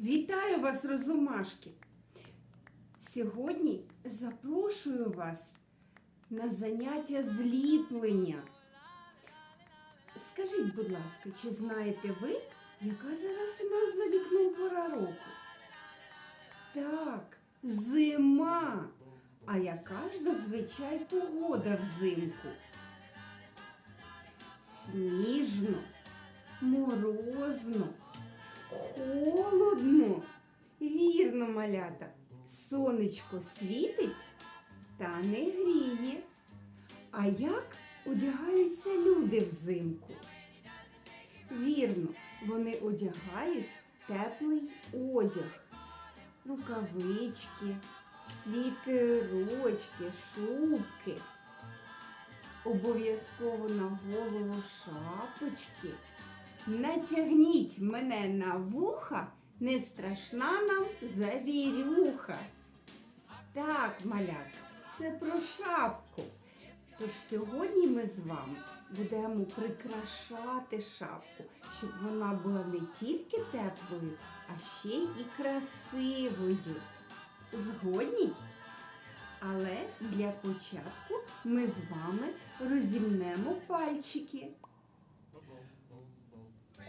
Вітаю вас, розумашки! Сьогодні запрошую вас на заняття зліплення. Скажіть, будь ласка, чи знаєте ви, яка зараз у нас за вікном пора року? Так, зима. А яка ж зазвичай погода взимку? Сніжно, морозно, холодно. Малята, сонечко світить та не гріє. А як одягаються люди взимку? Вірно, вони одягають теплий одяг, рукавички, світерочки, шубки. Обов'язково на голову шапочки. Натягніть мене на вуха, не страшна нам завірюха. Так, малята, це про шапку. Тож сьогодні ми з вами будемо прикрашати шапку, щоб вона була не тільки теплою, а ще й красивою. Згодні? Але для початку ми з вами розімнемо пальчики.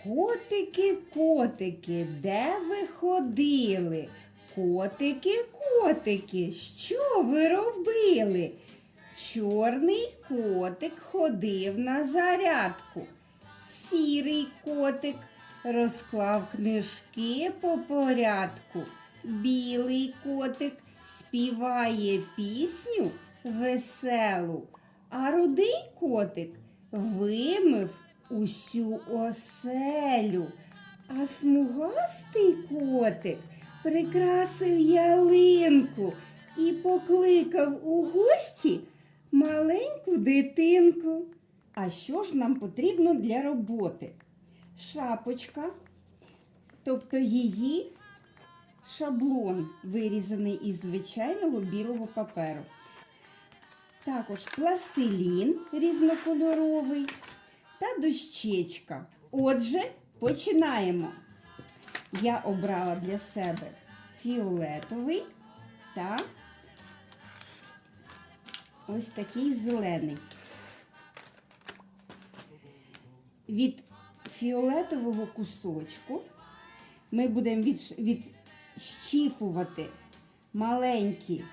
Котики, котики, де ви ходили? Котики, котики, що ви робили? Чорний котик ходив на зарядку. Сірий котик розклав книжки по порядку. Білий котик співає пісню веселу, а рудий котик вимив усю оселю, а смугастий котик прикрасив ялинку і покликав у гості маленьку дитинку. А що ж нам потрібно для роботи? Шапочка, тобто її шаблон, вирізаний із звичайного білого паперу. Також пластилін різнокольоровий та дощечка. Отже, починаємо. Я обрала для себе фіолетовий та ось такий зелений. Від фіолетового кусочку ми будемо від, відщіпувати маленькі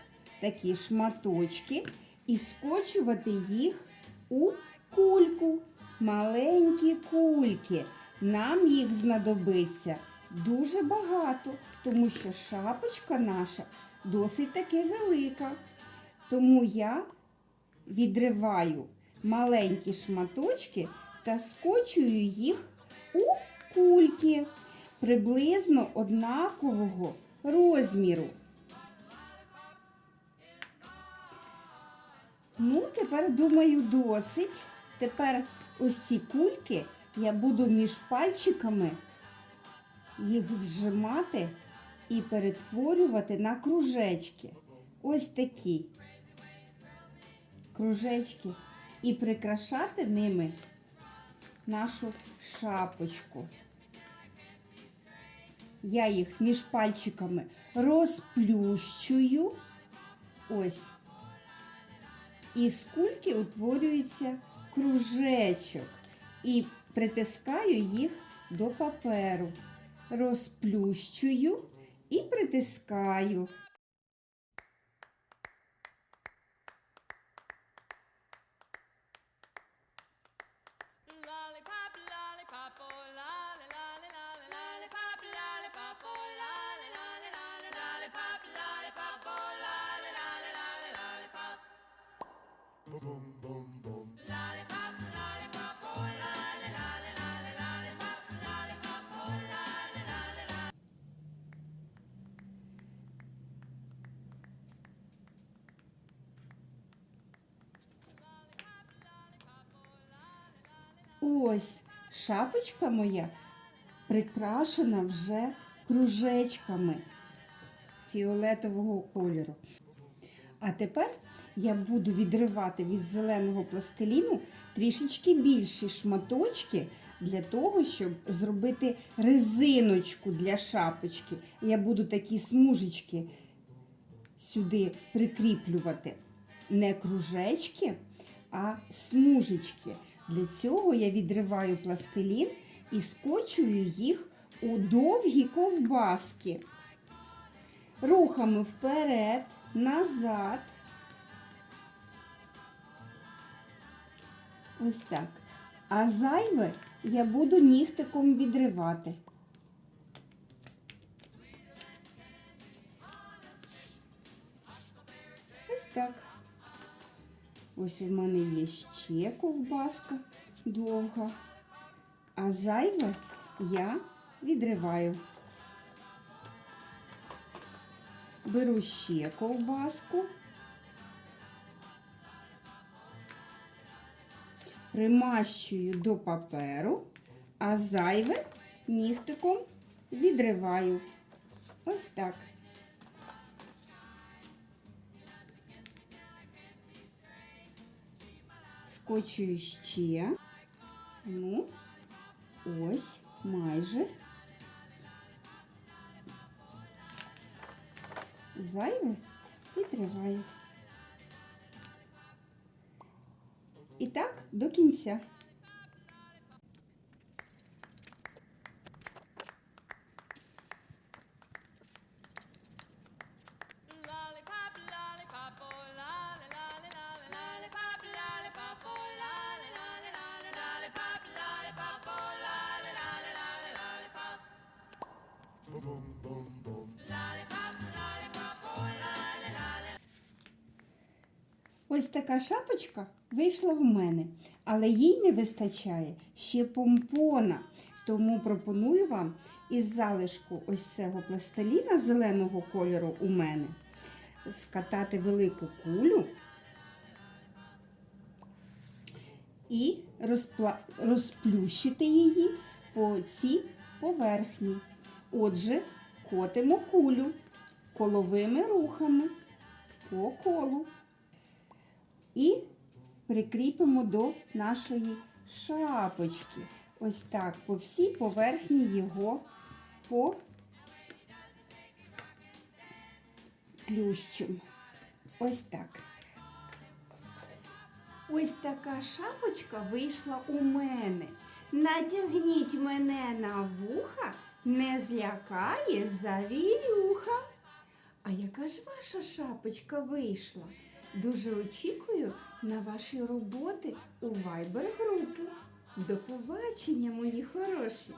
такі шматочки і скочувати їх у кульку. Маленькі кульки. Нам їх знадобиться дуже багато, тому що шапочка наша досить таки велика. Тому я відриваю маленькі шматочки та скочую їх у кульки приблизно однакового розміру. Ну, тепер, думаю, досить. Тепер ось ці кульки я буду між пальчиками їх зжимати і перетворювати на кружечки. Ось такі кружечки. І прикрашати ними нашу шапочку. Я їх між пальчиками розплющую. Ось. І з кульки утворюється кружечок. І притискаю їх до паперу. Розплющую і притискаю. Boom boom boom Lollipop, lollipop, oh lolly, lolly, lolly, lollipop, lollipop, oh lolly, lolly, lolly. Ось шапочка моя прикрашена вже кружечками фіолетового кольору. А тепер я буду відривати від зеленого пластиліну трішечки більші шматочки для того, щоб зробити резиночку для шапочки. Я буду такі смужечки сюди прикріплювати. Не кружечки, а смужечки. Для цього я відриваю пластилін і скочую їх у довгі ковбаски. Рухами вперед, назад. Ось так. А зайве я буду нігтиком відривати. Ось так. Ось у мене є ще ковбаска довга. А зайве я відриваю. Беру ще ковбаску. Примащую до паперу, а зайве нігтиком відриваю. Ось так. Скочую ще. Ну, ось, майже. Зайве відриваю. І так до кінця. boom, boom, boom. Ось така шапочка вийшла в мене, але їй не вистачає ще помпона. Тому пропоную вам із залишку ось цього пластиліна зеленого кольору у мене скатати велику кулю і розпла... розплющити її по цій поверхні. Отже, котимо кулю коловими рухами по колу і прикріпимо до нашої шапочки. Ось так, по всій поверхні його по плющимо. Ось так. Ось така шапочка вийшла у мене. Натягніть мене на вуха, не злякає завірюха. А яка ж ваша шапочка вийшла? Дуже очікую на ваші роботи у Viber групу. До побачення, мої хороші!